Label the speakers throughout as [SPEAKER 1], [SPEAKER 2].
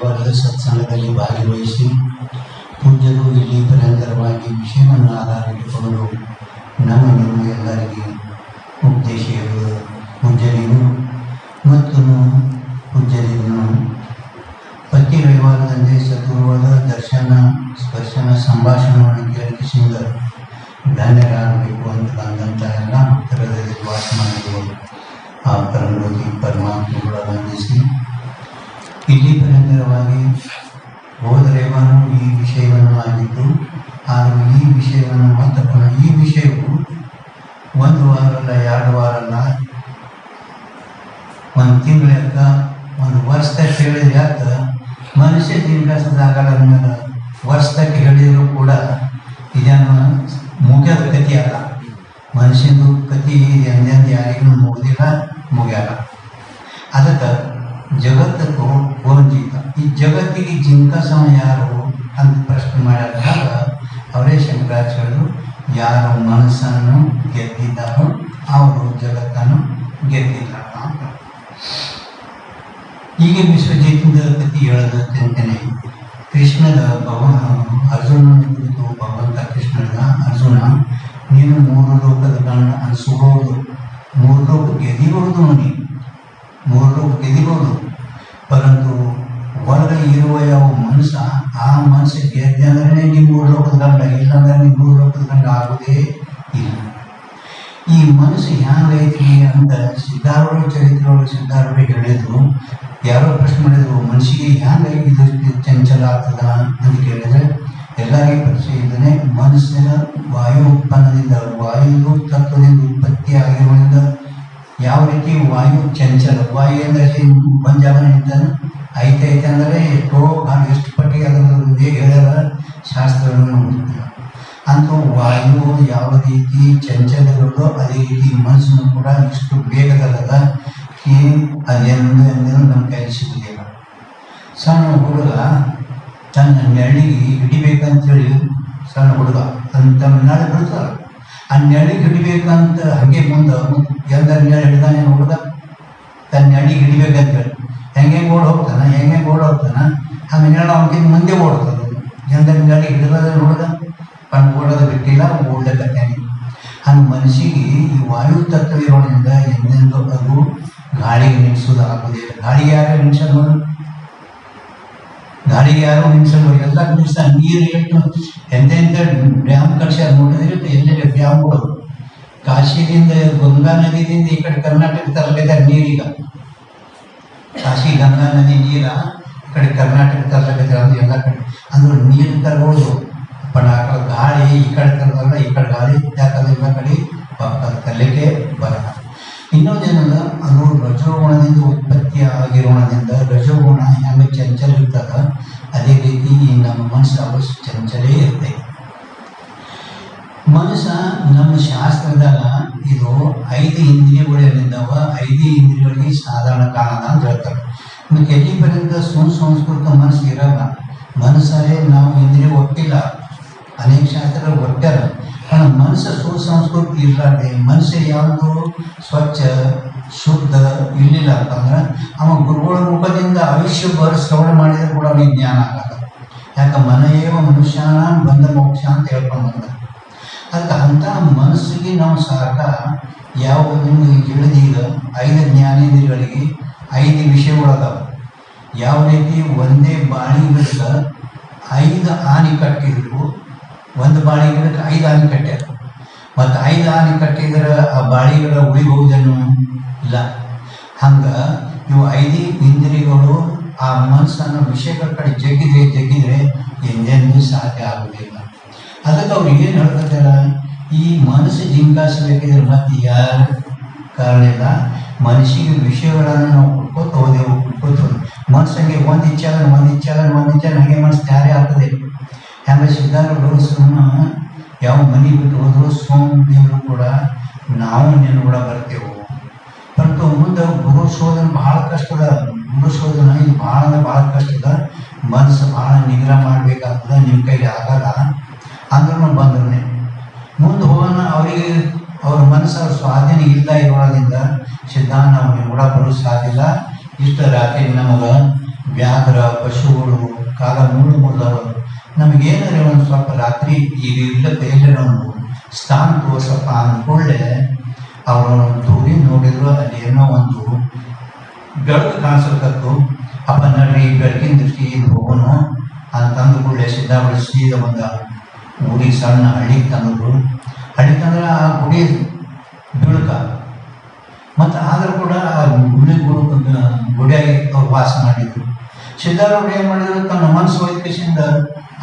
[SPEAKER 1] ರವಿವಾರದ ಸತ್ಸಂಗದಲ್ಲಿ ಭಾಗವಹಿಸಿ ಪೂಜ್ಯರು ಇಲ್ಲಿ ನಿರಂತರವಾಗಿ ವಿಷಯವನ್ನು ಆಧಾರ ಇಟ್ಟುಕೊಂಡು ನಮ್ಮ ನಿಮ್ಮ ಎಲ್ಲರಿಗೆ ಉದ್ದೇಶ ಪೂಜ್ಯರಿಗೂ ಮತ್ತು ಪೂಜ್ಯರಿಗೂ ಪ್ರತಿ ರವಿವಾರದಂತೆ ಸದ್ಗುರುವಾದ ದರ್ಶನ, ಸ್ಪರ್ಶನ, ಸಂಭಾಷಣೆಯನ್ನು ಕೇಳಿಸಿದ ಧನ್ಯರಾಗಬೇಕು ಅಂತ ಬಂದಂಥ ಈ ವಿಷಯವನ್ನು ಆಗಿದ್ದು ಆದರೆ ಈ ವಿಷಯವನ್ನು ಮತ್ತಪ್ಪ ಈ ವಿಷಯವು ಒಂದು ವಾರ ಅಲ್ಲ ಎರಡು ವಾರ ಅಲ್ಲ ಒಂದು ತಿಂಗಳಕ್ಕ ಒಂದು ವರ್ಷದಾಗ ಹೇಳಿದ್ರೆ ಯಾಕ ಮನುಷ್ಯ ಜೀವನದಾಗಲ್ಲ ಅಂದ್ಮೇಲೆ ವರ್ಷದಕ್ಕೆ ಹೇಳಿದರೂ ಕೂಡ ಇದನ್ನು ಮುಗಿಯೋದ ಕತಿ ಅಲ್ಲ. ಮನುಷ್ಯನದು ಕತಿ ಎಂದೆಂದು ಯಾರಿಗೂ ಮುಗಿದಿಲ್ಲ, ಮುಗಿಯಲ್ಲ. ಅದಕ್ಕೆ ಜಗತ್ತಕ್ಕೂ ಗೋಂಜಿತ ಈ ಜಗತ್ತಿಗೆ ಜಿಂಕಸಮ ಯಾರು? ಅಂತ ಪ್ರಶ್ನೆ ಮಾಡಿದಾಗ ಅವರೇ ಶಂಕರಾಚಾರ್ಯರು ಯಾರ ಮನಸ್ಸನ್ನು ಗೆದ್ದಿದ್ದಾರೋ ಅವರು ಜಗತ್ತನ್ನು ಗೆದ್ದಿಲ್ಲ ಅಂತ. ಈಗ ವಿಶ್ವಜಿತಿಂದ ಕತಿ ಹೇಳದ ಚಿಂತನೆ ಕೃಷ್ಣದ ಭಗವ ಅರ್ಜುನನ ಕುರಿತು, ಭಗವಂತ ಕೃಷ್ಣನ ಅರ್ಜುನ, ನೀನು ಮೂರು ಲೋಕದ ಗಂಡ ಅನಿಸಬಹುದು ಮೂರು ಲೋಕ ಗೆದಿಬಹುದು ನೀನು ಮೂರು ಲೋಕ ಗೆದಿಬಹುದು ಪರಂತು ಹೊರಗೆ ಇರುವ ಯಾವ ಮನುಷ್ಯ ಆ ಮನಸ್ಸು ಗೆದ್ದೆ ಅಂದ್ರೆ ನೀವು ಮೂರು ಇಲ್ಲ ಇಲ್ಲಾಂದ್ರೆ ನೀವು ಮೂರು ಆಗುದೇ ಇಲ್ಲ. ಈ ಮನಸ್ಸು ಹ್ಯಾಂಗೈತಿ ಅಂತ ಸಿದ್ಧಾರೂಢ ಚರಿತ್ರೆ ಸಿದ್ಧಾರೂಢ ಹೇಳಿದ್ರು, ಯಾರೋ ಪ್ರಶ್ನೆ ಮಾಡಿದ್ರು ಮನಸ್ಸಿಗೆ ಹ್ಯಾಂಗೈತಿ ಇದು ಚಂಚಲ ಆಗ್ತದ ಅಂತ ಕೇಳಿದ್ರೆ, ಎಲ್ಲರಿಗೂ ಪರಿಚಯ ಇದ್ದಾನೆ ಮನಸ್ಸಿನ ವಾಯು ಉತ್ಪನ್ನದಿಂದ, ವಾಯು ತತ್ವದಿಂದ ಉತ್ಪತ್ತಿ ಆಗಿರುವುದರಿಂದ ಯಾವ ರೀತಿ ವಾಯು ಚಂಚಲ, ವಾಯು ಅಂದರೆ ಜಾಗ ನಿಂತಾನೆ? ಐತೆ ಐತೆ ಅಂದರೆ ಎಷ್ಟೋ ನಾನು ಎಷ್ಟು ಪಟ್ಟಿಗೆ ಅದನ್ನು ಹೇಗೆ ಹೇಳ್ಯಾರ ಶಾಸ್ತ್ರಗಳನ್ನು ನೋಡ್ತೀವಿ ಅಂತೂ ವಾಯು ಯಾವ ರೀತಿ ಚಂಚಲಗಳು ಅದೇ ರೀತಿ ಮನಸ್ಸನ್ನು ಕೂಡ ಇಷ್ಟು ಬೇಗದಲ್ಲದ ಕಿ ನಮ್ಮ ಕೈಲಿ ಸಿಗುವುದಿಲ್ಲ ಸಣ್ಣ ಹುಡುಗ ತನ್ನ ನೆರಳಿಗೆ ಹಿಡಿಬೇಕಂತೇಳಿ ಸಣ್ಣ ಹುಡುಗ ಅಂತ ನಾಳೆ ಬಿಡ್ತಾರ. ಆ ನೆರಳಿಗೆ ಹಿಡಿಬೇಕಂತ ಹಾಗೆ ಮುಂದೆ ಎಲ್ಲ ಹಿಡಿದಾನೆ ಹುಡುಗ ತನ್ನ ನೆರಳಿಗೆ ಹಿಡಿಬೇಕಂತೇಳಿ ಹೆಂಗೆ ಓಡ್ ಹೋಗ್ತಾನ ಹೆಂಗೆ ಓಡ್ ಹೋಗ್ತಾನ ಹಂಗೆ ನೆರಳು ಅವನಿಗೆ ಮುಂದೆ ಓಡ್ತದೆ ಎಂದ ನೆರಳಿಗೆ ಹಿಡಿದ ಹುಡುಗ ಕಣ್ಣು ಓಡೋದು ಬಿಟ್ಟಿಲ್ಲ ಓಡ್ಲಕತ್ತಾನೆ ಹಂಗೆ ಮನಸ್ಸಿಗೆ ಈ ವಾಯು ತತ್ವ ಇರೋದ್ರಿಂದ ಎಂದೆಂದೂ ಅದು ಗಾಳಿಗೆ ನಿಲ್ಲಿಸೋದು ಆಗೋದಿಲ್ಲ ಗಾಳಿಗೆ ಯಾರು ನಿಲ್ಸೋದು ನೋಡು ಗಾಳಿಗೆ ಯಾರು ನಿಲ್ಸಲ್ಲ ಎಲ್ಲ ನಿಲ್ಸ ನೀರು ಎಷ್ಟು ಎಂತೆಂಥ ಡ್ಯಾಮ್ ಕಳ್ಸ್ಯಾರ ನೋಡಿದ್ರೆ ಎಲ್ಲೆಲ್ಲ ಡ್ಯಾಮ್ಗಳು ಕಾಶಿದಿಂದ ಗಂಗಾ ನದಿದಿಂದ ಈ ಕಡೆ ಕರ್ನಾಟಕ ತರಲಿದ್ದಾರೆ ನೀರೀಗ ಕಾಶಿ ಗಂಗಾ ನದಿ ನೀರ ಕಡೆ ಕರ್ನಾಟಕ ತರಲಿದ್ದಾರೆ ಅದು ಎಲ್ಲ ಕಡೆ. ಅಂದ್ರೆ ನೀರು ತರೋದು ಬಟ್ ಆ ಕಡೆ ಗಾಳಿ, ಈ ಕಡೆ ತರೋದಲ್ಲ ಈ ಕಡೆ ಗಾಳಿ ಯಾಕಂದ್ರೆ ಎಲ್ಲ ಕಡೆ ತರಲಿಕ್ಕೆ ಬರಲ್ಲ ಇನ್ನೊಂದೇನಲ್ಲ ಅದು ರಜೋಗುಣದಿಂದ ಉತ್ಪತ್ತಿ ಆಗಿರೋಣದಿಂದ ರಜೋಗುಣ ಹೆಂಗೆ ಚಂಚಲ ಇರ್ತದ ಅದೇ ರೀತಿ ನಮ್ಮ ಮನಸ್ಸು ಅವಶ್ಯ ಚಂಚಲೇ ಇರ್ತೈತಿ. ಮನುಷ್ಯ ನಮ್ಮ ಶಾಸ್ತ್ರದಾಗ ಇದು ಐದು ಇಂದ್ರಿಯಗಳೇನಿದ್ದಾವ ಐದು ಇಂದ್ರಿಯಗಳಿಗೆ ಸಾಧಾರಣ ಕಾರಣ ಅಂತ ಹೇಳ್ತಾರೆ. ಮತ್ತೆ ಎಲ್ಲಿ ಪರ್ಯಂತ ಸುಸಂಸ್ಕೃತ ಮನಸ್ಸು ಇರಲ್ಲ. ಮನಸ್ಸರೇ ನಾವು ಇಂದ್ರಿಯ ಒಪ್ಪಿಲ್ಲ. ಅನೇಕ ಶಾಸ್ತ್ರಗಳು ಒಟ್ಟಾರ ಮನಸ್ಸು ಸುಸಂಸ್ಕೃತಿ ಇರಲಾರ್ದೆ ಮನಸ್ಸು ಯಾವುದು? ಸ್ವಚ್ಛ, ಶುದ್ಧ ಇರಲಿಲ್ಲ ಅಂತಂದ್ರೆ ಅವ ಗುರುಗಳ ರೂಪದಿಂದ ಆಯುಷ್ಯ ಬರ ಶ್ರವಣ ಮಾಡಿದ್ರೆ ಕೂಡ ಅವನಿಗೆ ಜ್ಞಾನ ಆಗಲ್ಲ. ಯಾಕೆ ಮನೆಯೇವ ಮನುಷ್ಯನ ಬಂದ ಮೋಕ್ಷ ಅಂತ ಹೇಳ್ಕೊಂಡು ಬಂದ. ಅದಕ್ಕೆ ಅಂತ ಮನಸ್ಸಿಗೆ ನಾವು ಸಾಕ, ಯಾವ ನಿಮಗೆ ತಿಳಿದೀಗ ಐದು ಜ್ಞಾನೇಂದ್ರಿಗಳಿಗೆ ಐದು ವಿಷಯಗಳದಾವ. ಯಾವ ರೀತಿ ಒಂದೇ ಬಾಳಿ ಗಿಡಕ್ಕೆ ಐದು ಆನೆ ಕಟ್ಟಿದ್ರು, ಒಂದು ಬಾಳಿ ಗಿಡಕ್ಕೆ ಐದು ಆನೆ ಕಟ್ಟ್ಯಾರ. ಮತ್ತು ಐದು ಆನೆ ಕಟ್ಟಿದ್ರೆ ಆ ಬಾಳಿ ಗಿಡ ಉಳಿಬಹುದೇನು ಇಲ್ಲ. ಹಂಗೆ ಇವು ಐದು ಇಂದ್ರಿಯಗಳು ಆ ಮನಸ್ಸನ್ನು ವಿಷಯಗಳ ಕಡೆ ಜಗ್ಗಿದ್ರೆ ಜಗ್ಗಿದ್ರೆ ಎಂದೆಂದೂ ಸಾಧ್ಯ ಆಗುವುದಿಲ್ಲ ಅದಕ್ಕೆ ಅವ್ರು ಏನು ಹೇಳ್ಕೊತಾರ ಈ ಮನಸ್ಸು ಜಿಂಗಾಸಬೇಕಿದ್ರೆ ಮತ್ತೆ ಯಾರು ಕಾರಣ ಇಲ್ಲ. ಮನಸ್ಸಿಗೆ ವಿಷಯಗಳನ್ನು ನಾವು ಕೊಡ್ಕೋತ ಹೋದೆವು ಒಂದು ಇಚ್ಛೆ ಆದ್ರೆ ಒಂದು ಇಚ್ಛೆ ಒಂದು ಇಚ್ಛೆ ಹಾಗೆ ಮನಸ್ಸು ಯಾರೇ ಆಗ್ತದೆ. ಹೆಂಗೆ ಸಿದ್ಧಾರೂಢರು ಸುಮ್ಮ ಯಾವ ಮನೆ ಬಿಟ್ಟು ಹೋದ್ರು ಸೋಮದೇವರು ಕೂಡ ನಾವು ನೀನು ಕೂಡ ಬರ್ತೇವೆ. ಪರತು ಮುಂದೆ ಗುರು ಶೋಧನ ಭಾಳ ಕಷ್ಟದ ಗುರು ಶೋಧನ ಇದು ಭಾಳ ಅಂದ್ರೆ ಭಾಳ ಕಷ್ಟದ ಮನಸ್ಸು ಭಾಳ ನಿಗ್ರಹ ಮಾಡಬೇಕಾಗ್ತದೆ. ನಿಮ್ಮ ಕೈಲಿ ಆಗಲ್ಲ. ಅಂದ್ರೂ ಬಂದ್ರೆ ಮುಂದೆ ಹೋಗೋಣ, ಅವರಿಗೆ ಅವ್ರ ಮನಸ್ಸು ಸ್ವಾಧೀನ ಇಲ್ಲ ಇರೋದ್ರಿಂದ ಸಿದ್ಧಾಂತ ಅವನಿಗೆ ಕೂಡ ಬರೋ ಸಾಧ್ಯ ಇಲ್ಲ. ಇಷ್ಟ ರಾತ್ರಿ ನಮಗೆ ವ್ಯಾಘ್ರ, ಪಶುಗಳು, ಕಾಲ ಮುಳ್ಳು ಮುರಿದವರು ನಮಗೇನಾದ್ರೆ ಒಂದು ಸ್ವಲ್ಪ ರಾತ್ರಿ ಈಗ ಇಲ್ಲ ಕೈಯಲ್ಲಿ ಒಂದು ಸ್ಥಾನ ತೋರ್ಸಪ್ಪ ಅಂದ್ಕೊಳ್ಳೆ, ಅವರು ದೂರಿ ನೋಡಿದ್ರು, ಅಲ್ಲಿ ಏನೋ ಒಂದು ಬೆಳಕು ಕಾಣಿಸಲ್ಕತ್ತು ಅಪ್ಪ ನಡ್ರಿ, ಬೆಳಕಿನ ದೃಷ್ಟಿ ಹೋಗೋಣ ಅಂತಂದು ಕೂಡಲೇ ಸಿದ್ಧಾಬಳಿ ಸೀದ ಊರಿಗೆ ಸಣ್ಣ ಹಳ್ಳಿಗೆ ತಂದರು ಹಳ್ಳಿ ತಂದ್ರೆ ಆ ಗುಡಿ ಬಿಳುಕ. ಮತ್ತು ಆದರೂ ಕೂಡ ಆ ಗುಡಿ ಗುರು ಗುಡಿಯಾಗಿ ಅವ್ರು ವಾಸ ಮಾಡಿದ್ರು. ಸಿದ್ಧಾರೂಢ ಏನು ಮಾಡಿದ್ರು? ತನ್ನ ಮನಸ್ಸು ಹೋಯ್ದ ಕಿಶಿಂದ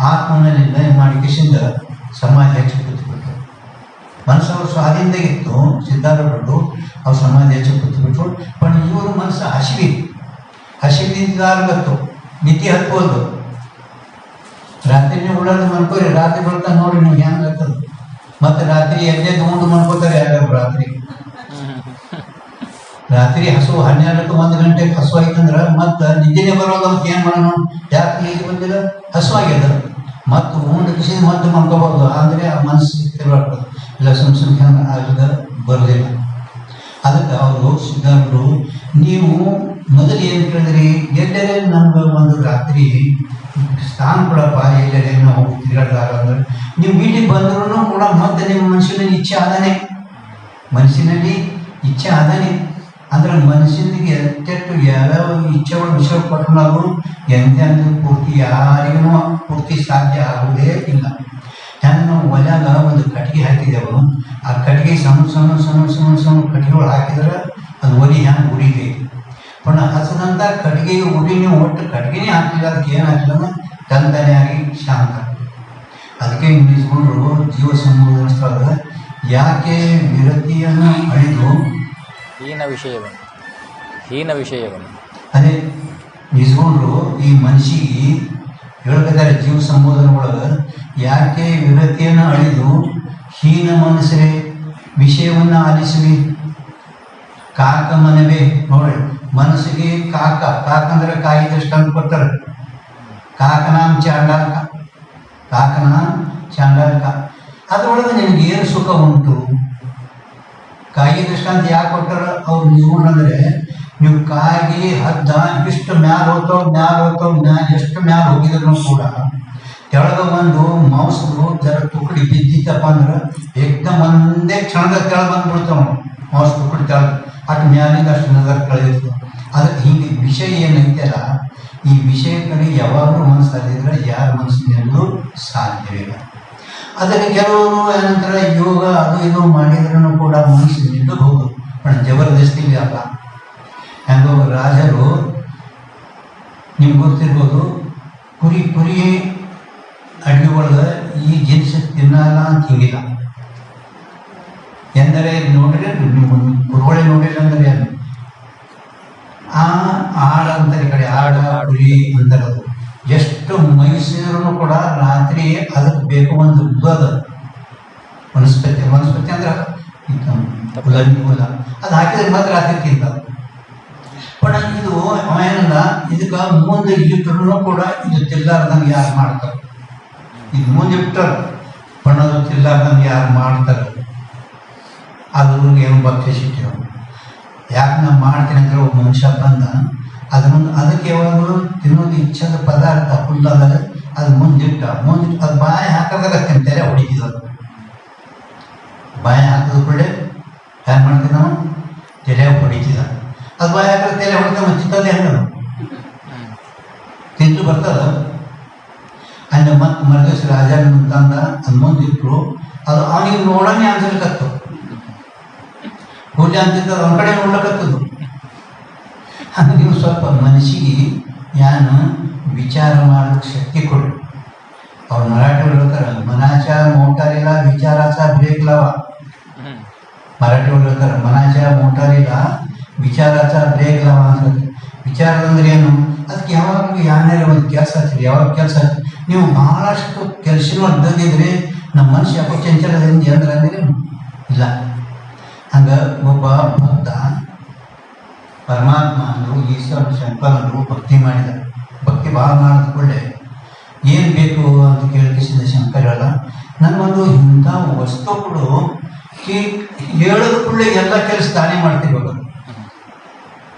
[SPEAKER 1] ಆತ್ಮನಲ್ಲಿ ಲಯ ಮಾಡಿ ಕಿಶಿಂದ ಸಮಾಜ ಹೆಚ್ಚು ಕೂತ್ಬಿಟ್ರು ಮನಸ್ಸು ಅವ್ರ ಸ್ವಾಧೀನದಾಗಿತ್ತು, ಸಿದ್ಧಾರೂಢರು ಅವ್ರು ಸಮಾಜ ಹೆಚ್ಚು ಕೂತ್ಬಿಟ್ರು ಬಟ್ ಇವರು ಮನಸ್ಸು ಹಸಿವಿ. ಹಸಿವಿನಿಂದ ಆಗತ್ತು ಮಿತಿ ಹತ್ಬೋದು. ರಾತ್ರಿ ನೀವು ಮಲ್ಕೋರಿ, ರಾತ್ರಿ ಬರ್ತಾ ನೋಡಿ ನಿಮ್ಗೆ ಹೆಂಗ್ ಆಗ್ತದ. ಮತ್ತೆ ರಾತ್ರಿ ಎದ್ದೆ ತಗೊಂಡು ಮನ್ಕೋತಾರೆ ಯಾರು ರಾತ್ರಿ? ರಾತ್ರಿ ಹಸು ಹನ್ನೆರಡಕ್ಕೆ ಒಂದು ಗಂಟೆಗೆ ಹಸು ಆಯ್ತಂದ್ರ ಮತ್ತೆ ನಿದ್ದೆನೆ ಬರೋದು ಅಂತ ಏನ್ ಮಾಡೋಣ ಯಾಕೆ ಈಗ ಬಂದಿಲ್ಲ? ಹಸು ಆಗ್ಯದ. ಮತ್ತು ಉಂಡು ಮತ್ತೆ ಮಲ್ಕೋಬಾರ್ದು. ಅಂದ್ರೆ ಆ ಮನಸ್ಸು ತಿರುಗಾಡ್ತದೆ ಇಲ್ಲ, ಸುಮ್ ಸುಮ್ ಹೆಂಗ ಆಗದ ಬರೋದಿಲ್ಲ. ಅದಕ್ಕೆ ಅವರು ಸಿದ್ಧಾರ್ಥರು ನೀವು ಮೊದಲು ಏನು ಕೇಳಿದ್ರಿ ಎಲ್ಲೆಲ್ಲ ನಮ್ಗೆ ಒಂದು ರಾತ್ರಿ ಸ್ಥಾನ ಕೊಡಪ್ಪ ಎಲ್ಲೆಲ್ಲ ನಾವು ತಿರುಗಾಡ್ದಾಗ ಅಂದ್ರೆ, ನೀವು ಮೀಟಿಂಗ್ ಬಂದ್ರೂ ಕೂಡ ಮತ್ತೆ ನಿಮ್ಮ ಮನುಷ್ಯನಲ್ಲಿ ಇಚ್ಛೆ ಆದಾನೆ. ಮನಸ್ಸಿನಲ್ಲಿ ಇಚ್ಛೆ ಆದಾನೆ. ಅಂದ್ರೆ ಮನುಷ್ಯನಿಗೆ ಎತ್ತೆಟ್ಟು ಯಾವ್ಯಾವ ಇಚ್ಛೆಗಳು ವಿಷಯ ಪಟ್ಕೊಂಡಾಗ್ರು ಎಂತೆ ಅಂತ ಪೂರ್ತಿ ಯಾರಿಗೂ ಪೂರ್ತಿ ಸಾಧ್ಯ ಆಗುವುದೇ ಇಲ್ಲ. ಹೆಂಗೆ ನಾವು ಒಲ್ಯಾಗ ಒಂದು ಕಟ್ಟಿಗೆ ಹಾಕಿದೆವು ಆ ಕಟ್ಟಿಗೆ ಸಣ್ಣ ಸಣ್ಣ ಸಣ್ಣ ಸಣ್ಣ ಸಣ್ಣ ಕಟ್ಟಿಗೆಗಳು ಹಾಕಿದ್ರೆ ಅದು ಒಲಿ ಹೆಂಗೆ ಉರಿದೆ ಪುಣ್ಣ ಹಸುನಂತ ಕಟ್ಟಿಗೆ ಉಡಿ ನೀವು ಒಟ್ಟು ಕಟ್ಟಿಗೆನೇ ಹಾಕಲಿಲ್ಲ ಅದಕ್ಕೆ ಏನು ತಂದನೆ ಆಗಿ ಶಾಂತ ಅದಕ್ಕೆ ನಿಲ್ಲಿಸ್ಕೊಂಡ್ರು ಜೀವ ಸಂಬೋಧನ ಸ್ಥಳದ ಯಾಕೆ ವಿರತಿಯನ್ನು ಅಳಿದು
[SPEAKER 2] ಹೀನ ವಿಷಯವನ್ನು ಹೀನ ವಿಷಯವನ್ನು
[SPEAKER 1] ಅದೇ ನಿಜಗೊಂಡ್ರು ಈ ಮನುಷ್ಯಗೆ ಹೇಳ್ಬೇಕಾದ್ರೆ ಜೀವ ಸಂಬೋಧನೆ ಒಳಗೆ ಯಾಕೆ ವಿರತಿಯನ್ನು ಅಳಿದು ಹೀನ ಮನಸ್ಸರೇ ವಿಷಯವನ್ನು ಆಲಿಸುವಿ ಕಾಕ ಮನವೇ ನೋಡಿ ಮನಸ್ಸಿಗೆ ಕಾಕ ಕಾಕಂದ್ರೆ ಕಾಯಿ ಕಾಯಿದಷ್ಟು ಅಂತ ಕೊಡ್ತಾರೆ. ಕಾಕನಾಂ ಚಾಂಡಾಕ ಕಾಕನ ಚಾಂಡಾಕ ಅದ್ರೊಳಗೆ ನಿನಗೆ ಏನು ಸುಖ ಉಂಟು? ಕಾಯಿ ದೃಷ್ಟಾಂತ ಯಾಕೆ ಕೊಟ್ಟಾರ? ಅವ್ರು ನಿಜಗೊಂಡ್ರೆ ನೀವು ಕಾಯಿಗೆ ಹದ್ದ ಇಷ್ಟು ಮ್ಯಾಲ ಹೋಗ್ತಾವ್ ಮ್ಯಾಲ ಹೋಗ್ತಾವ್, ಮ್ಯಾಲ ಎಷ್ಟು ಮ್ಯಾಲ ಹೋಗಿದ್ರು ಕೂಡ ಕೆಳಗ ಬಂದು ಮಾಂಸಗಳು ಜರ ತುಕಡಿ ಬಿದ್ದಿತ್ತಪ್ಪ ಅಂದ್ರೆ ಏಕ್ದಮ್ ಒಂದೇ ಕ್ಷಣದ ಕೆಳ ಬಂದ್ಬಿಡ್ತಾವ ಮಾಂಸ ತುಕಡಿ ಕೆಳ ಅಷ್ಟು ಜ್ಞಾನಿಗೆ ಅಷ್ಟು ನಗರ ಕಳೆಯುತ್ತೆ. ಅದಕ್ಕೆ ಹಿಂಗೆ ವಿಷಯ ಏನೈತಲ್ಲ ಈ ವಿಷಯ ಕಡೆ ಯಾವಾಗಲೂ ಮನಸ್ಸು ಅಲ್ಲಿದ್ರೆ ಯಾರ ಮನಸ್ಸಿನಲ್ಲೂ ಸಾಧ್ಯವಿಲ್ಲ ಅದಕ್ಕೆ ಕೆಲವರು ಏನಂತಾರೆ, ಯೋಗ ಅದು ಇದು ಮಾಡಿದ್ರೂ ಕೂಡ ಮನಸ್ಸು ನಿಲ್ಲಬಹುದು ಬಟ್ ಜಬರ್ದಸ್ತಿ ಅಲ್ಲ ಹೆಂಗೋ ರಾಜರು ನಿಮ್ಗೆ ಗೊತ್ತಿರ್ಬೋದು, ಕುರಿ ಕುರಿ ಅಡುಗೆ ಒಳಗೆ ಈ ಜಿನ್ಸ್ ತಿನ್ನಲ್ಲ ಅಂತ ಹಿಂಗಿಲ್ಲ ಎಂದರೆ ನೋಡ್ರಿ ನೀವು ಕುರುಗಳೆ ನೋಡಿಲ್ಲ ಅಂದ್ರೆ ಏನು? ಆ ಆಡ ಅಂತಾರೆ ಕಡೆ ಆಡ ಹುಲಿ ಅಂತಾರೆ ಅದು. ಎಷ್ಟು ಮೈಸೂರು ಕೂಡ ರಾತ್ರಿ ಅದಕ್ಕೆ ಬೇಕು ಒಂದು ಉದ್ದದ ವನಸ್ಪತಿ ವನಸ್ಪತಿ ಅಂದ್ರೆ ಹುಲ ಅದು ಹಾಕಿದ್ರೆ ಮಾತ್ರ ರಾತ್ರಿ ತಿಂತ. ಇದು ಏನಲ್ಲ ಇದಕ್ಕೆ ಮುಂದೆ ಇಟ್ಟರು ಕೂಡ ಇದು ತಿಲ್ಲಾರ್ದಂಗೆ ಯಾರು ಮಾಡ್ತಾರೆ? ಇದು ಮುಂದೆ ಇಟ್ಟರು ಬಣ್ಣದ ತಿಲ್ಲಾರ್ದಂಗೆ ಯಾರು ಮಾಡ್ತಾರೆ? ಅದು ಏನು ಭಕ್ತಿ ಸಿಕ್ಕಿರೋ? ಯಾಕೆ ನಾವು ಮಾಡ್ತೀನಿ ಅಂದ್ರೆ ಒಬ್ಬ ಮನುಷ್ಯ ಬಂದ, ಅದನ್ನೊಂದು ಅದಕ್ಕೆ ಯಾವಾಗಲೂ ತಿನ್ನೋದು ಇಚ್ಛದ ಪದಾರ್ಥ ಹುಲ್ಲದಾಗ ಅದು ಮುಂದಿಟ್ಟ, ಮುಂದಿಟ್ಟು, ಅದು ಬಾಯಿ ಹಾಕದಾಗ ತಿಂತಾರೆ ಹುಡುಗಿದ ಬಾಯಿ ಹಾಕಿದ ಕೂಡಲೇ ಏನು ಮಾಡ್ತೀವಿ ನಾವು? ತೆರೆ ಹೊಡಿತಿದ ಅದು ಬಾಯಿ ಹಾಕಿದ್ರೆ ತೆಲೆ ಹೊಡಿತ ಚಿತ್ತದೇ ಹೆಂಗ ತಿಂದು ಬರ್ತದ. ಅಲ್ಲಿ ಮತ್ತೆ ಮರದೇಶ ರಾಜ ತಂದ, ಅದು ಮುಂದಿಟ್ರು. ಅದು ಅವನಿಗೆ ನೋಡೋಣ ಅನ್ಸಲಿಕತ್ತು ಪೂಜೆ ಅಂತಿದ್ದ ಅವ್ರ ಕಡೆ ನೋಡ್ಲಕ್ಕತ್ತದು ಅದು ನೀವು ಸ್ವಲ್ಪ ಮನಸ್ಸಿಗೆ ಯಾನು ವಿಚಾರ ಮಾಡೋಕ್ಕೆ ಶಕ್ತಿ ಕೊಡು ಅವ್ರು ಮರಾಠಿ ಹೇಳ್ತಾರೆ ಮನಾಚ ಮೋಟಾರಿಲ್ಲ ವಿಚಾರಾಚ ಬ್ರೇಕ್ ಲಾವ ಮರಾಠಿ ಹೇಳ್ತಾರೆ ಮನಾಚ ಮೋಟಾರಿಲ್ಲ ವಿಚಾರಾಚ ಬ್ರೇಕ್ ಲಾವ ಅಂತಂದ್ರೆ ವಿಚಾರದಂದ್ರೆ ಏನು? ಅದಕ್ಕೆ ಯಾವಾಗಲೂ ಯಾವ್ಯಾರ ಒಂದು ಕೆಲಸ ಹಚ್ಚಿರಿ ಯಾವಾಗ ಕೆಲಸ ಹಚ್ಚಿ ನೀವು ಬಹಳಷ್ಟು ಕೆಲಸ ಅಡ್ಡದಿದ್ರೆ ನಮ್ಮ ಮನುಷ್ಯ ಯಾಕೋ ಚಂಚಲದಿಂದ ಅಂದ್ರೆ ಅಂದ್ರೆ ಇಲ್ಲ. ಹಂಗ ಒಬ್ಬ ಭಕ್ತ ಪರಮಾತ್ಮ ಅಂದರು ಈಶ್ವರ ಶಂಕರರು ಭಕ್ತಿ ಮಾಡಿದ. ಭಕ್ತಿ ಭಾಳ ಮಾಡಿದ ಕೂಡಲೇ ಏನು ಬೇಕು ಅಂತ ಕೇಳಿಸಿದ ಶಂಕರ ಹೇಳ ನನಗೊಂದು ಇಂಥ ವಸ್ತು ಕೂಡ ಕಿ ಹೇಳಿದ ಕೂಡಲೇ ಎಲ್ಲ ಕೆಲಸ ತಾನೇ ಮಾಡ್ತಿರ್ಬೇಕು.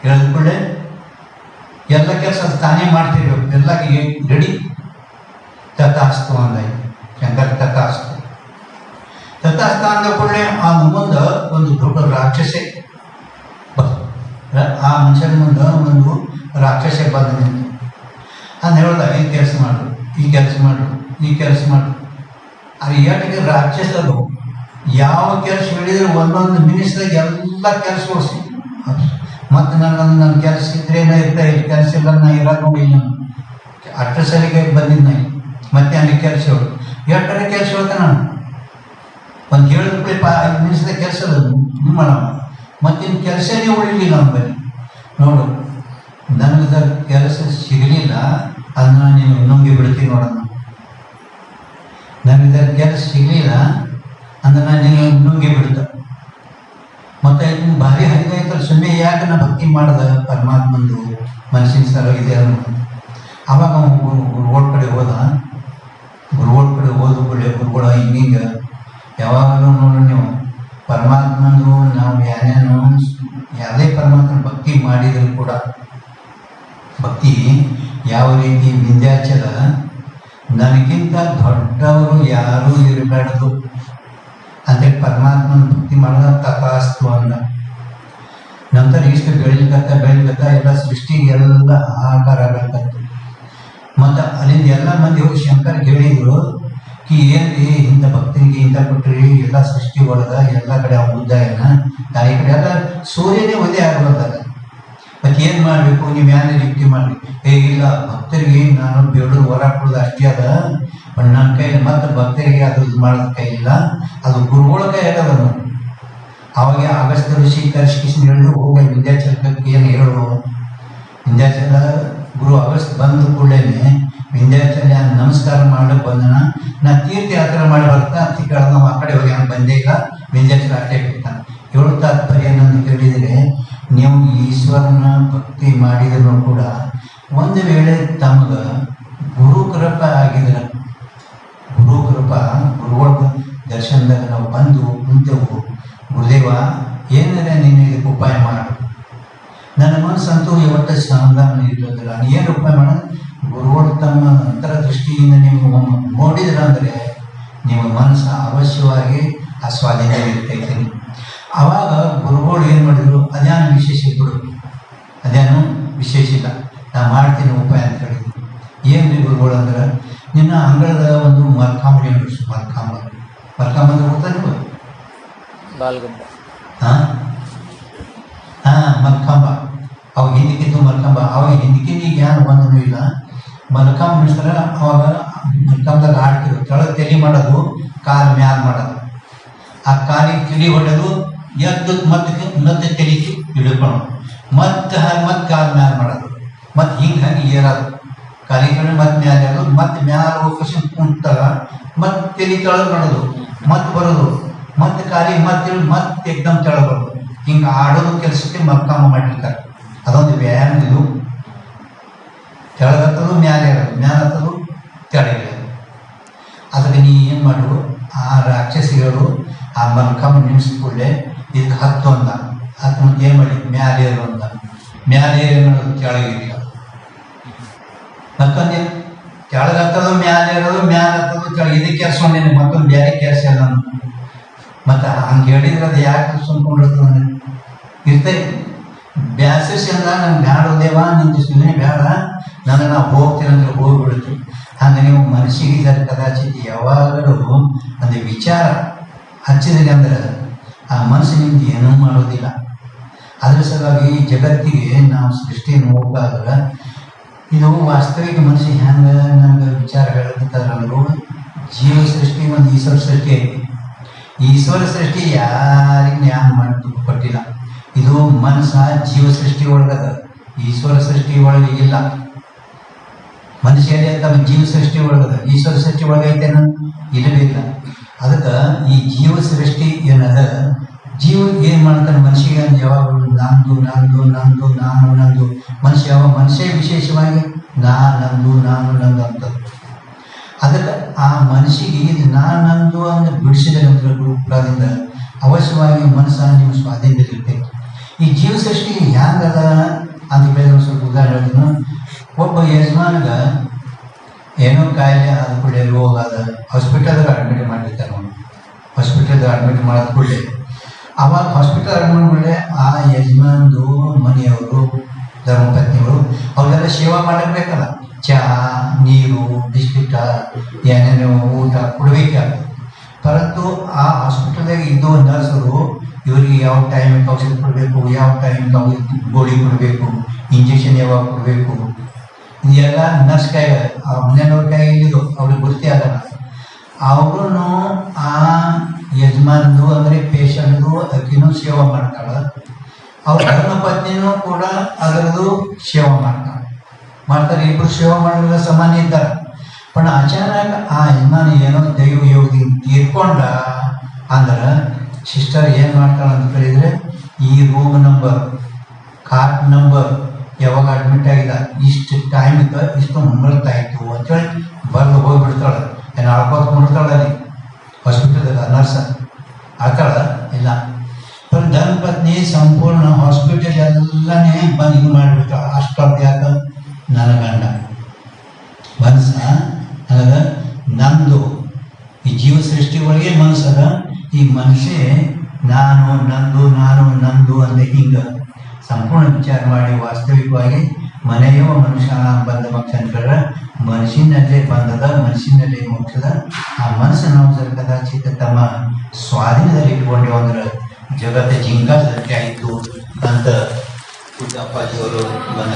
[SPEAKER 1] ಹೇಳಿದ ಕೂಡಲೇ ಎಲ್ಲ ಕೆಲಸ ತಾನೇ ಮಾಡ್ತಿರ್ಬೇಕು. ಎಲ್ಲ ರೆಡಿ. ತಥಾಸ್ತು ಅಂದ ಶಂಕರ್ ತಥಾಸ್ತು. ತಥಾಸ್ತ ಅಂದ ಕೂಡಲೇ ಆ ಮುಂದೆ ಒಂದು ದೊಡ್ಡ ರಾಕ್ಷಸೆ. ಆ ಮನುಷ್ಯನ ಮುಂದೆ ಒಂದು ರಾಕ್ಷಸೆ ಬಂದ ನಿಂತು ಅದು ಹೇಳ್ದ, ಈ ಕೆಲಸ ಮಾಡು, ಈ ಕೆಲಸ ಮಾಡು, ಈ ಕೆಲಸ ಮಾಡು. ಅದು ಏಟಿಗೆ ರಾಕ್ಷಸ ಅದು? ಯಾವ ಕೆಲಸ ಹೇಳಿದ್ರೆ ಒಂದೊಂದು ಮಿನಿಸ್ದಾಗ ಎಲ್ಲ ಕೆಲಸ ಓಡಿಸಿ. ಮತ್ತು ನನ್ನ ನನ್ನ ಕೆಲಸ ಇದ್ರೆ ನಾ ಇರ್ತಾ ಇಲ್ಲ, ಕೆಲಸ ಇಲ್ಲ, ನಾ ಇರೋದು ನೋಡಿಲ್ಲ ಅಷ್ಟು ಸರಿಗೆ ಬಂದಿದ್ದು ಮತ್ತೆ ಅಲ್ಲಿ ಕೆಲಸ ಹೇಳು? ಎಷ್ಟರ ಕೆಲಸ ಹೇಳ್ತೆ ನಾನು? ಒಂದು ಏಳು ರೂಪಾಯಿ ಪಾ, ಐದು ನಿಮಿಷದ ಕೆಲಸ ಮಾಡೋಣ ಮತ್ತಿನ್ನು ಕೆಲಸನೇ ಉಳಿಲಿಲ್ಲ ಬಳಿ. ನೋಡು, ನನಗೆ ಕೆಲಸ ಸಿಗಲಿಲ್ಲ ಅದನ್ನ ನೀನು ನಂಬಿ ಬಿಡ್ತೀನಿ ನೋಡೋಣ. ನನಗೆ ಕೆಲಸ ಸಿಗಲಿಲ್ಲ ಅದನ್ನ ನೀನು ನುಂಗಿ ಬಿಡ್ತ. ಮತ್ತೆ ಇನ್ನು ಭಾರಿ ಹರಿದಾಯ್ತಲ್ಲ ಸುಮ್ಮನೆ ಯಾಕೆ ನಾ ಭಕ್ತಿ ಮಾಡ್ದ ಪರಮಾತ್ಮಂದು ಮನಸ್ಸಿನ ಸಲ ಇದೆ ಅವಾಗ ಗುರುಗಳ ಕಡೆ ಹೋದ. ಗುರುಗಳ ಕಡೆ ಹೋದ ಗುರುಗಳ ಹಿಂಗಿಂಗ ಯಾವಾಗಲೂ ನೋಡಿ ನೀವು, ಪರಮಾತ್ಮಂದು ನಾವು ಯಾರ್ಯಾರು ಯಾವುದೇ ಪರಮಾತ್ಮನ ಭಕ್ತಿ ಮಾಡಿದ್ರು ಕೂಡ, ಭಕ್ತಿ ಯಾವ ರೀತಿ ವಿಂಧ್ಯಾಚಲ ನನಗಿಂತ ದೊಡ್ಡವರು ಯಾರೂ ಇರಬಾರ್ದು. ಅಂದರೆ ಪರಮಾತ್ಮನ ಭಕ್ತಿ ಮಾಡಿದ ತಪಾಸ್ತು ಅಂದ. ನಂತರ ಇಷ್ಟು ಬೆಳಿಲಿಕ್ಕತ್ತ ಬೆಳಿಲಿಕತ್ತ ಎಲ್ಲ ಸೃಷ್ಟಿ ಎಲ್ಲ ಆಕಾರ ಆಗಕತ್ತು ಮತ್ತು ಅಲ್ಲಿಂದ ಎಲ್ಲ ಮಂದಿ ಹೋಗಿ ಶಂಕರ್ ಹೇಳಿದ್ರು ಕಿ ಏನ್ರಿ ಹಿಂದ ಭಕ್ತರಿಗೆ ಇಂಥ ಕೊಟ್ರಿ ಎಲ್ಲ ಸೃಷ್ಟಿ ಒಳಗ ಎಲ್ಲ ಕಡೆ ಅವ್ನ ಉದ್ದಾಯನ ತಾಯಿ ಕಡೆ ಎಲ್ಲ ಸೂರ್ಯನೇ ಒಂದೇ ಆಗ್ಬಾರ್ದಾಗ ಮತ್ತೆ ಏನು ಮಾಡಬೇಕು? ನೀವು ಯಾರೇ ಯುಕ್ತಿ ಮಾಡ್ರಿ ಏ, ಇಲ್ಲ, ಭಕ್ತರಿಗೆ ನಾನು ಬೇಡೋದು ಹೊರ ಕೊಡೋದು ಅಷ್ಟೇ ಅದ. ಬಟ್ ನನ್ನ ಕೈಲಿ ಮತ್ತೆ ಭಕ್ತರಿಗೆ ಅದು ಮಾಡೋದ್ ಕೈ ಇಲ್ಲ. ಅದು ಗುರುಗಳ ಕೈ ಆಗದ ಅವಾಗ ಆಗಸ್ಟ್ ಋಷಿ ಕರ್ಷಿಕಿಸಿನ ಹೇಳಿದ್ರು ಹೋಗಿ ವಿದ್ಯಾಚಲಕ್ಕೆ ಏನು ಹೇಳು ವಿಂಧ್ಯಾಚಲ ಗುರು ಆಗಸ್ಟ್ ಬಂದ ಕೂಡಲೇ ವಿಂಧ್ಯಾಚಲ ನಮಸ್ಕಾರ ಮಾಡಕ್ ಬಂದಣ ನಾ ತೀರ್ಥಯಾತ್ರೆ ಮಾಡಿ ಬರ್ತಾ ಕೇಳ್ದ ನಾವು ಆ ಕಡೆ ಹೋಗಿ ಅವ್ನು ಬಂದೇ ಇಲ್ಲ ವಿಂಧ್ಯಾಚಲ ಅಷ್ಟೇ ಬಿಡ್ತಾನೆ ತಾತ್ಪರ್ಯ ಏನಂತ ಕೇಳಿದರೆ, ನೀವು ಈಶ್ವರನ ಭಕ್ತಿ ಮಾಡಿದ್ರು ಕೂಡ ಒಂದು ವೇಳೆ ತಮಗೆ ಗುರು ಕೃಪ ಆಗಿದ್ರೆ, ಗುರು ಕೃಪ, ಗುರುಗಳ ದರ್ಶನದಾಗ ನಾವು ಬಂದು ಕುಂತೆವು, ಗುರುದೇವ ಏನಾರ ನೀನು ಇದಕ್ಕೆ ಉಪಾಯ ಮಾಡು. ನನ್ನ ಮನಸ್ಸಂತೂ ಯಾವತ್ತ ಸಮಾಧಾನ ಇರೋದಿಲ್ಲ ನಾನು ಏನು ಉಪಾಯ ಮಾಡ? ಗುರುಗಳು ತಮ್ಮ ಅಂತರ ದೃಷ್ಟಿಯಿಂದ ನೀವು ನೋಡಿದ್ರ ಅಂದರೆ ನಿಮ್ಮ ಮನಸ್ಸು ಅವಶ್ಯವಾಗಿ ಆ ಸ್ವಾಧೀನ ಅವಾಗ ಆವಾಗ ಗುರುಗಳು ಏನು ಮಾಡಿದ್ರು? ಅದೇನು ವಿಶೇಷ ಬಿಡು ಅದೇನು ವಿಶೇಷ ಇಲ್ಲ. ನಾ ಮಾಡ್ತೀನಿ ಉಪಾಯ ಅಂತ ಹೇಳಿದ್ರು. ಏನು ರೀ ಗುರುಗಳು ಅಂದ್ರೆ? ನಿನ್ನ ಅಂಗಳದ ಒಂದು ಮಲ್ಕಾಂಬಡಿ ನೋಡಿಸು ಮಲ್ಕಾಂಬ ಮಲ್ಕಾಂಬ ಅಂದ್ರೆ ಗೊತ್ತಾ ನೀವು ಹಾಂ ಹಾಂ ಮಲ್ಕಾಂಬ. ಅವಾಗ ಹಿಂದಿಕ್ಕಿದ್ದು ಮಲ್ಕಂಬ, ಅವಾಗ ಹಿಂದಿಕ್ಕಿದ್ದು ಈಗ ಏನು ಒಂದೂ ಇಲ್ಲ. ಮಲ್ಕಂಬ ನಿಲ್ಸ್ತಾರೆ ಅವಾಗ ಮಲ್ಕಂಬದಾಗ ಆಡ್ತಿರು ಕೆಳಗೆ ತಲೆ ಮಾಡೋದು, ಕಾಲು ಮ್ಯಾಲ ಮಾಡೋದು. ಆ ಕಾಲಿಗೆ ತಿಳಿ ಹೊಡೆದು ಎದ್ದು ಮತ್ತೆ ಮತ್ತೆ ತಲೆಗೆ ಹಿಡ್ಕೊಳ್ಳೋದು ಮತ್ತೆ ಹಾಗೆ ಮತ್ತೆ ಕಾಲು ಮ್ಯಾಲ ಮಾಡೋದು. ಮತ್ತೆ ಹಿಂಗೆ ಹಂಗೆ ಏರೋದು. ಕಾಲಿಗೆ ಕಡೆ ಮತ್ತೆ ಮ್ಯಾಲೆ ಆಗೋದು ಮತ್ತೆ ಮ್ಯಾಲ ಹೋಗಿ ಕುಂತಾಗ ಮತ್ತೆ ತಲೆ ಕೆಳಗೆ ಮಾಡೋದು, ಮತ್ತೆ ಬರೋದು. ಮತ್ತೆ ಕಾಲಿಗೆ ಮತ್ತೆ ಮತ್ತೆ ಎಕ್ದಮ್ ತಳ ಬರೋದು. ಹಿಂಗೆ ಆಡೋದು ಕೆಲಸಕ್ಕೆ ಮಲ್ಕಂಬ ಮಾಡಿರ್ತಾರೆ. ಅದೊಂದು ವ್ಯಾಯಾಮ ಇದು. ಕೆಳಗತ್ತದು ಮ್ಯಾಲೆ ಇರೋದು ಮ್ಯಾಲ ಹತ್ತದು ಕೆಳಗೆ ಅದಕ್ಕೆ ನೀ ಏನು ಮಾಡು ಆ ರಾಕ್ಷಸಿಗಳು ಆ ಮಲ್ಕಮ್ಮ ನಿಮಿಸ್ಕೊಳ್ಳೆ ಇದಕ್ಕೆ ಹತ್ತು ಅಂದ. ಹತ್ತು ಮುಂದೆ ಏನು ಮಾಡಿ ಮ್ಯಾಲೆ ಇರು ಅಂದ. ಮ್ಯಾಲೆ ಕೆಳಗೆ ಇರಲಿ ಮತ್ತೊಂದು ಕೆಳಗೆ ಹತ್ತದು ಮ್ಯಾಲೆ ಇರೋದು ಮ್ಯಾಲೆ ಹತ್ತದು ಕೆಳಗೆ. ಇದಕ್ಕೆ ಕೆಲಸ ಒಂದೇನೆ ಮತ್ತೊಂದು ಬೇರೆ ಕೆಲಸ ಇಲ್ಲ ಮತ್ತು ಹಂಗೆ ಹೇಳಿದ್ರೆ ಅದು ಯಾಕೆ ಸುಮ್ಕೊಂಡಿರ್ತದೆ ಇರ್ತೈತಿ ಬ್ಯಾಸರಿಸಿ ಅಂದ್ರೆ ನಂಗೆ ಬ್ಯಾಡ ದೇವ ನನ್ನ ಸುಮ್ಮನೆ ಬೇಡ ನನಗೆ ನಾವು ಹೋಗ್ತೀನಿ ಅಂದ್ರೆ ಹೋಗ್ಬಿಡ್ತೀವಿ ಹಂಗೆ ನೀವು ಮನಸ್ಸಿಗೆ ಇದರ ಕದಾಚಿತ್ ಯಾವಾಗಲೂ ಒಂದು ವಿಚಾರ ಹಚ್ಚಿದ್ರಿ ಅಂದ್ರೆ ಆ ಮನಸ್ಸು ನಿಮ್ದು ಏನೂ ಮಾಡೋದಿಲ್ಲ. ಅದ್ರ ಸಲುವಾಗಿ ಜಗತ್ತಿಗೆ ನಾವು ಸೃಷ್ಟಿ ನೋಡಿದಾಗ ಇದು ವಾಸ್ತವಿಕ ಮನಸ್ಸು ಹೆಂಗೆ ನಮ್ಗೆ ವಿಚಾರ ಹೇಳಕತ್ತಾರಲ್ಲೂ ಜೀವ ಸೃಷ್ಟಿ ಒಂದು ಈಶ್ವರ ಸೃಷ್ಟಿ ಐತಿ. ಈಶ್ವರ ಸೃಷ್ಟಿ ಯಾರಿಗೆ ಜ್ಞಾನ ಮಾಡಿ ಕೊಟ್ಟಿಲ್ಲ. ಇದು ಮನಸ್ಸ ಜೀವ ಸೃಷ್ಟಿ ಒಳಗದ. ಈಶ್ವರ ಸೃಷ್ಟಿ ಒಳಗೆ ಇಲ್ಲ. ಮನುಷ್ಯರೇ ತಮ್ಮ ಜೀವ ಸೃಷ್ಟಿ ಒಳಗದ. ಈಶ್ವರ ಸೃಷ್ಟಿ ಒಳಗೈತೇನ ಇರಲಿಲ್ಲ ಅದಕ್ಕೆ ಈ ಜೀವ ಸೃಷ್ಟಿ ಏನದ? ಜೀವ ಏನ್ ಮಾಡ್ತಾನೆ ಮನುಷ್ಯಗೆ ಯಾವಾಗಲೂ ನಂದು ನಂದು ನಂದು ನಾನು ನಂದು. ಮನುಷ್ಯ ಯಾವ ಮನುಷ್ಯ ವಿಶೇಷವಾಗಿ? ನಾ, ನಂದು, ನಾನು, ನಂದು ಅಂತ. ಅದಕ್ಕೆ ಆ ಮನುಷ್ಯಗೆ ನಾ, ನಂದು ಅಂತ ಬಿಡಿಸಿದ ನಂತರ ಅವಶ್ಯವಾಗಿ ಮನಸ್ಸನ್ನು ನೀವು ಸ್ವಾಧೀನದಲ್ಲಿರ್ತೈತಿ. ಈ ಜೀವ ಸೃಷ್ಟಿ ಹ್ಯಾಂಗದ ಅಂತ ಹೇಳಿದ್ರೆ ಸ್ವಲ್ಪ ಉದಾಹರಣೆ ಒಬ್ಬ ಯಜಮಾನಗ ಏನೋ ಕಾಯಿಲೆ ಆದ ಕೂಡಲೇ ರೋಗ ಅದ ಹಾಸ್ಪಿಟಲ್ದಾಗ ಅಡ್ಮಿಟ್ ಮಾಡಿರ್ತಾರೆ ಅವನು. ಹಾಸ್ಪಿಟಲ್ದಾಗ ಅಡ್ಮಿಟ್ ಮಾಡಿದ ಕೂಡಲೇ. ಅವಾಗ ಹಾಸ್ಪಿಟಲ್ ಅಡ್ಮಿಟ್ ಕೂಡಲೇ ಆ ಯಜಮಾನ್ದು ಮನೆಯವರು ಧರ್ಮಪತ್ನಿಗಳು ಅವ್ರಿಗೆಲ್ಲ ಸೇವಾ ಮಾಡಬೇಕಲ್ಲ ಚಹಾ ನೀರು, ಬಿಸ್ಕಿಟ, ಏನೇನೋ ಊಟ ಕೊಡಬೇಕಾಗ್ತದೆ ಪರಂತು ಆ ಹಾಸ್ಪಿಟಲ್ದಾಗ ಇದ್ದು ನರ್ಸರು ಇವರಿಗೆ ಯಾವ ಟೈಮಿಗೆ ಔಷಧ ಕೊಡಬೇಕು, ಯಾವ ಟೈಮಿಗೆ ಅವ್ರಿಗೆ ಗೋಳಿ ಕೊಡಬೇಕು ಇಂಜೆಕ್ಷನ್ ಯಾವಾಗ ಕೊಡಬೇಕು. ಇದೆಲ್ಲ ನರ್ಸ್ ಕೈ ಆ ಮನೆಯವ್ರ ಇದು, ಅವ್ರಿಗೆ ಗೊತ್ತೇ ಆಗಲ್ಲ. ಅವರು ಆ ಯಜಮಾನ್ದು ಅಂದರೆ ಪೇಷಂಟ್ದು ಅಕ್ಕಿನೂ ಸೇವಾ ಮಾಡ್ತಾಳೆ. ಅವ್ರ ಧರ್ಮಪತ್ನಿನೂ ಕೂಡ ಅದರದು ಸೇವೆ ಮಾಡ್ತಾಳೆ. ಮಾಡ್ತಾರೆ ಇಬ್ಬರು ಸೇವಾ ಮಾಡಿದ್ರೆ ಸಮಾನ ಇದ್ದಾರೆ. पण ಅಚಾನಕ್ ಆ ಯಜಮಾನ ಏನೋ ದೈವ ಯೋಗಿ ತೀರ್ಕೊಂಡ ಅಂದ್ರೆ ಸಿಸ್ಟರ್ ಏನು ಮಾಡ್ತಾಳೆ ಅಂತ ಕೇಳಿದ್ರೆ, ಈ ರೂಮ್ ನಂಬರ್ ಕಾರ್ಡ್ ನಂಬರ್ ಯಾವಾಗ ಅಡ್ಮಿಟ್ ಆಗಿದ ಇಷ್ಟು ಟೈಮಿಗೆ ಇಷ್ಟು ಮೃತಾಯ್ತು ಅಂತೇಳಿ ಬರೆದು ಹೋಗ್ಬಿಡ್ತಾಳೆ. ಏನು ಆಳ್ಕೊತ್ಕೊಂಡಿರ್ತಾಳೆ ಅಲ್ಲಿ ಹಾಸ್ಪಿಟಲ್ದಾಗ ನರ್ಸ ಆತಾಳ ಇಲ್ಲ. ಧರ್ಮಪತ್ನಿ ಸಂಪೂರ್ಣ ಹಾಸ್ಪಿಟಲ್ ಎಲ್ಲನೇ ಬಂದ್ ಇದು ಮಾಡಿಬಿಡ್ತಾಳೆ ಅಷ್ಟೊಂದು ಯಾಕ ನನ್ನ ಗಂಡ ಮನಸ್ಸ ನನಗ ನಂದು ಈ ಜೀವ ಸೃಷ್ಟಿ ಒಳಗೆ ಮನಸ್ಸದ ಈ ಮನುಷ್ಯ, ನಾನು, ನಂದು ನಾನು, ನಂದು ಅಂದ್ರೆ ಹಿಂಗ. ಸಂಪೂರ್ಣ ವಿಚಾರ ಮಾಡಿ ವಾಸ್ತವಿಕವಾಗಿ ಮನೆಯೋ ಮನುಷ್ಯ ಬಂದ ಮೋಕ್ಷ ಅಂತಂದ್ರೆ ಮನುಷ್ಯನಲ್ಲೇ ಬಂದದ, ಮನುಷ್ಯನಲ್ಲೇ ಮೋಕ್ಷದ ಆ ಮನಸ್ಸು ನಾವು ಸರ್ಕದ ಚಿತ್ತ ತಮ್ಮ ಸ್ವಾಧೀನದಲ್ಲಿ ಇಟ್ಕೊಂಡೇವು ಅಂದ್ರೆ ಜಗತ್ತ ಜಿಂಕಾಸಕ್ಕೆ ಆಯಿತು ಅಂತ ಪುಟ್ಟಪ್ಪಾಜಿಯವರು ಬಂದ.